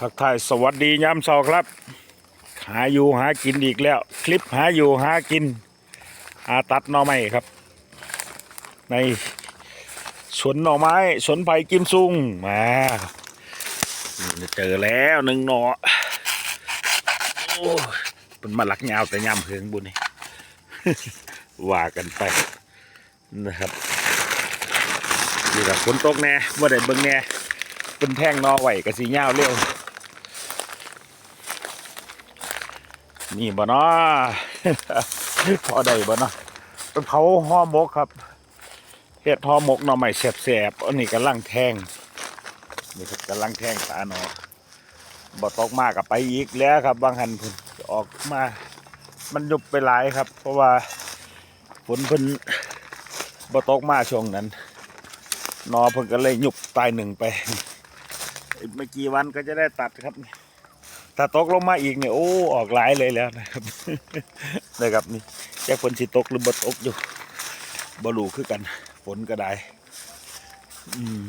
ทักทายสวัสดียามเช้าครับ หาอยู่หากินอีกแล้ว คลิปหาอยู่หากิน หาตัดหน่อไม้ครับ ในสวนหน่อไม้สวนไผ่กิมซุงมาเจอแล้วหนึ่งหน่อโอ้เป็นมาลักยาวแต่ยามเพิงบุญนี่ว่ากันไปนะครับนี่กับฝนตกแน่ว่าไดเบิ่งแน่เป็นแท่งนอไหวกับสีเงาเร็ว นี่บ่เนาะพอได้บ่เนาะเป็นเผาห่อหมกครับเฮ็ดห่อหมกหน่อใหม่แสบๆอันนี้กำลังแทงนี่ครับกำลังแทงตาหนอบ่ตกมากกับไปอีกแล้วครับ บางหันพิ่นออกมา มันยุบไปหลายครับ เพราะว่าฝนเพิ่นบ่ตกมาช่วงนั้นนอเพิ่นก็เลยหยุบตายหนึ่งไปอีกไม่กี่วันก็จะได้ตัดครับ ถ้าตกลงมาอีกเนี่ยโอ้ออกหลายเลยแล้วนะครับนะครับนี่แค่ฝนสิตกหรือบ่ตกอยู่บ่รู้คือกันฝนก็ได้อืม